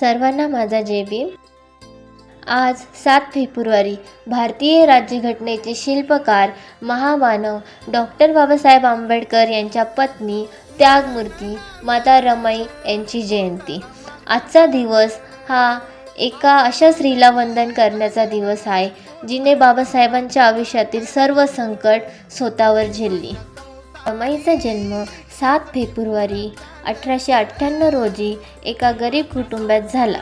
सर्वांना माझा जय भीम. आज सात फेब्रुवारी भारतीय राज्यघटनेचे शिल्पकार महामानव डॉक्टर बाबासाहेब आंबेडकर यांच्या पत्नी त्यागमूर्ती माता रमाई यांची जयंती. आजचा दिवस हा एका अशा स्त्रीला वंदन करण्याचा दिवस आहे जिने बाबासाहेबांच्या आयुष्यातील सर्व संकट स्वतःवर झेलली. रमाईचा जन्म सात फेब्रुवारी अठराशे अठ्ठ्याण्णव रोजी एका गरीब कुटुंबात झाला.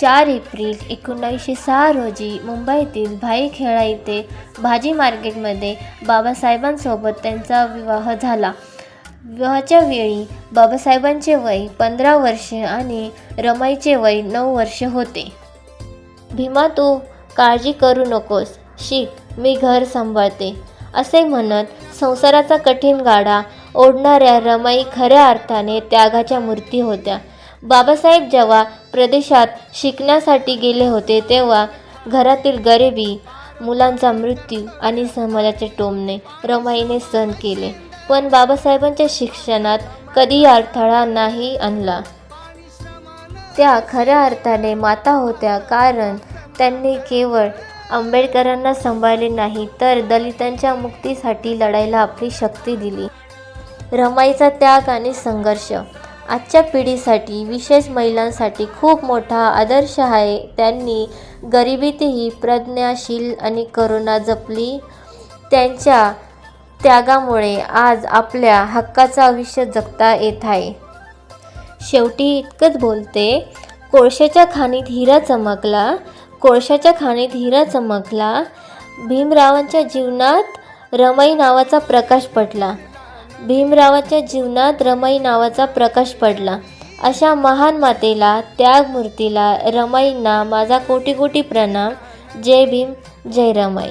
चार एप्रिल एकोणावीसशे सहा रोजी मुंबईतील भाईखेडा येथे भाजी मार्केटमध्ये बाबासाहेबांसोबत त्यांचा विवाह झाला. विवाहाच्या वेळी बाबासाहेबांचे वय पंधरा वर्षे आणि रमाईचे वय नऊ वर्षे होते. भीमा तू काळजी करू नकोस. शिक मी घर सांभाळते. असे म्हणत संसाराचा कठीण गाडा ओढणाऱ्या रमाई खऱ्या अर्थाने त्यागाच्या मूर्ती होत्या. बाबासाहेब जेव्हा प्रदेशात शिकण्यासाठी गेले होते तेव्हा घरातील गरिबी मुलांचा मृत्यू आणि समाजाचे टोमणे रमाईने सहन केले. पण बाबासाहेबांच्या शिक्षणात कधी अडथळा नाही आणला. त्या खऱ्या अर्थाने माता होत्या कारण त्यांनी केवळ आंबेडकरांना सांभाळले नाही तर दलितांच्या मुक्तीसाठी लढायला आपली शक्ती दिली. रमाईचा त्याग आणि संघर्ष. आजच्या पिढीसाठी विशेष महिलांसाठी खूप मोठा आदर्श आहे. त्यांनी गरिबीतही प्रज्ञाशील आणि करुणा जपली. त्यांच्या त्यागामुळे आज आपल्या हक्काचं आयुष्य जगता येत आहे. शेवटी इतकंच बोलते. कोळशाच्या खाणीत हिरा चमकला. कोळशाच्या खाणीत हिरा चमकला. भीमरावांच्या जीवनात रमाई नावाचा प्रकाश पडला. भीमरावाच्या जीवनात रमाई नावाचा प्रकाश पडला. अशा महान मातेला त्यागमूर्तीला रमाईंना माझा कोटी कोटी प्रणाम. जय भीम जय रमाई.